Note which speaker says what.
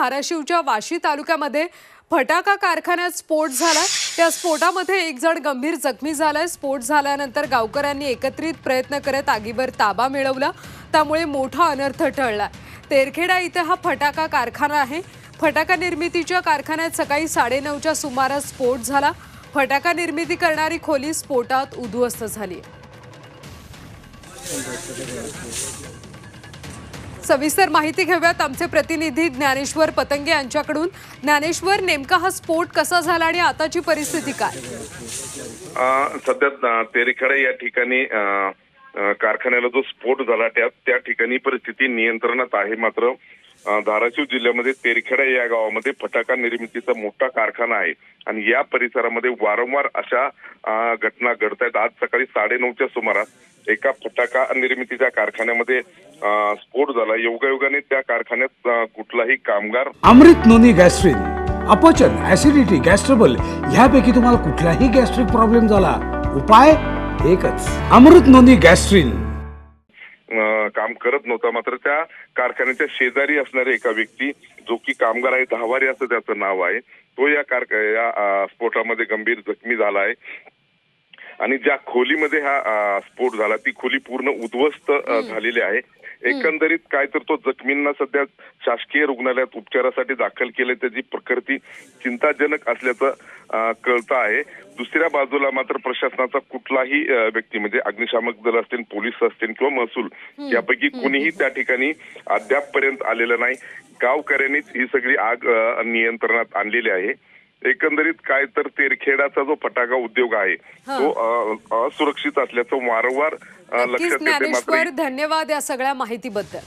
Speaker 1: धाराशिवच्या वाशी तालुक्यामध्ये फटाका कारखान्यात स्फोट झाला. त्या स्फोटामध्ये एक जण गंभीर जखमी झालाय. स्फोट झाल्यानंतर गावकऱ्यांनी एकत्रित प्रयत्न करत आगीवर ताबा मिळवला. त्यामुळे मोठा अनर्थ टळला तेरखेडा इथं हा फटाका कारखाना आहे. फटाका निर्मितीच्या कारखान्यात सकाळी साडेनऊच्या सुमारास स्फोट झाला. फटाका निर्मिती करणारी खोली स्फोटात उद्ध्वस्त झाली. सविस्तर माहिती घेऊयात. आमचे प्रतिनिधी ज्ञानेश्वर पतंगे यांच्याकडून. ज्ञानेश्वर नेमका हा स्फोट कसा झाला आणि आताची परिस्थिती काय?
Speaker 2: सध्या अ, या ठिकाणी कारखान्याला जो स्फोट झाला त्या त्या ठिकाणी परिस्थिती नियंत्रणात आहे मात्र धाराशिव जिल्ह्यामध्ये तेरखेडा या गावामध्ये फटाका निर्मितीचा मोठा कारखाना आहे. आणि या परिसरामध्ये वारंवार अशा घटना घडत आहेत आज सकाळी साडेनऊच्या सुमारास एका फटाका निर्मितीच्या कारखान्यामध्ये स्फोट झाला. योगायोगाने त्या कारखान्यात कुठलाही कामगार
Speaker 3: अमृत नोनी गॅस्ट्रिन अपचन ऍसिडिटी गॅस्ट्रबल ह्यापैकी तुम्हाला कुठलाही गॅस्ट्रिक प्रॉब्लेम झाला. उपाय एकच. Amrut Noni Gastrin.
Speaker 2: काम करत नव्हता मात्र त्या कारखान्याच्या शेजारी असणारे एका व्यक्ती जो की कामगार आहे दहावारी असं त्याचं नाव आहे तो या कारखा या स्फोटामध्ये गंभीर जखमी झाला आहे. आणि ज्या खोलीमध्ये हा स्फोट झाला ती खोली पूर्ण उद्ध्वस्त झालेली आहे. एकंदरीत काय तर तो जखमींना सध्या शासकीय रुग्णालयात उपचारासाठी दाखल केले त्याची प्रकृती चिंताजनक असल्याचं कळतं आहे. दुसऱ्या बाजूला मात्र प्रशासनाचा कुठलाही व्यक्ती म्हणजे अग्निशामक दल असतील पोलीस असतील किंवा महसूल यापैकी कोणीही त्या ठिकाणी अद्यापपर्यंत आलेलं नाही. गावकऱ्यांनीच ही सगळी आग नियंत्रणात आणलेली आहे. एकंदरीत काय तर तेरखेडाचा जो फटाका उद्योग आहे तो असुरक्षित असल्याचं वारंवार लक्षात येते
Speaker 1: धन्यवाद या सगळ्या माहितीबद्दल.